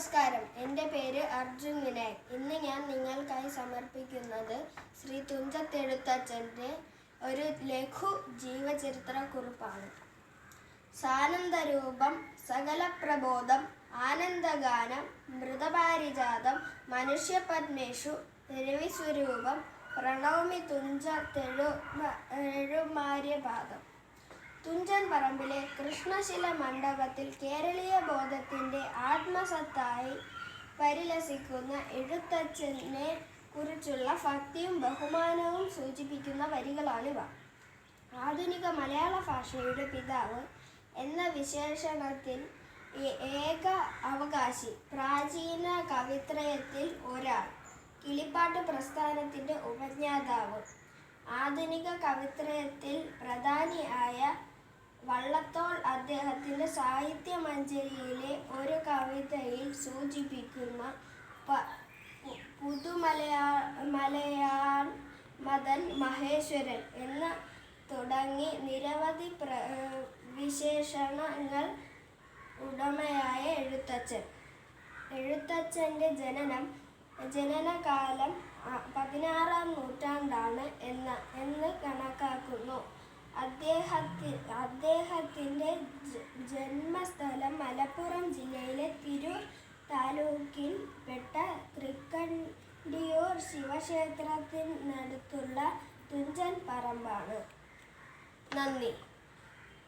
നമസ്കാരം. എന്റെ പേര് അർജുൻ വിനായക് ഇന്ന് ഞാൻ നിങ്ങൾക്കായി സമർപ്പിക്കുന്നത് ശ്രീ തുഞ്ചത്തെഴുത്തച്ഛന്റെ ഒരു ലഘു ജീവചരിത്ര കുറിപ്പാണ് സാനന്ദരൂപം സകല പ്രബോധം ആനന്ദഗാനം മൃതപാരിജാതം മനുഷ്യപത്മേഷു രവിസ്വരൂപം പ്രണവമി തുഞ്ച തെഴു എഴുമാര്യപാദം. പറമ്പിലെ കൃഷ്ണശില മണ്ഡപത്തിൽ കേരളീയ ബോധത്തിന്റെ ആത്മസത്തായി പരിലസിക്കുന്ന എഴുത്തച്ഛനെ കുറിച്ചുള്ള ഭക്തിയും ബഹുമാനവും സൂചിപ്പിക്കുന്ന വരികളാണിവ. ആധുനിക മലയാള ഭാഷയുടെ പിതാവ് എന്ന വിശേഷണത്തിൽ ഏക അവകാശി പ്രാചീന കവിത്രയത്തിൽ ഒരാൾ കിളിപ്പാട്ട് പ്രസ്ഥാനത്തിന്റെ ഉപജ്ഞാതാവ് ആധുനിക കവിത്രയത്തിൽ വള്ളത്തോൾ അദ്ദേഹത്തിന്റെ സാഹിത്യ മഞ്ജരിയിലെ ഒരു കവിതയിൽ സൂചിപ്പിക്കുന്ന പുതുമലയാ മലയാൻ മദൻ മഹേശ്വരൻ എന്ന തുടങ്ങി നിരവധി പ്ര വിശേഷണങ്ങൾ ഉടമയായ എഴുത്തച്ഛൻ. എഴുത്തച്ഛന്റെ ജനനം ജനനകാലം പതിനാറാം നൂറ്റാണ്ടാണ് എന്ന അദ്ദേഹത്തി അദ്ദേഹത്തിന്റെ ജന്മസ്ഥലം മലപ്പുറം ജില്ലയിലെ തിരൂർ താലൂക്കിൽ പെട്ട തൃക്കണ്ടിയൂർ ശിവക്ഷേത്രത്തിനടുത്തുള്ള തുഞ്ചൻ പറമ്പാണ്. നന്ദി.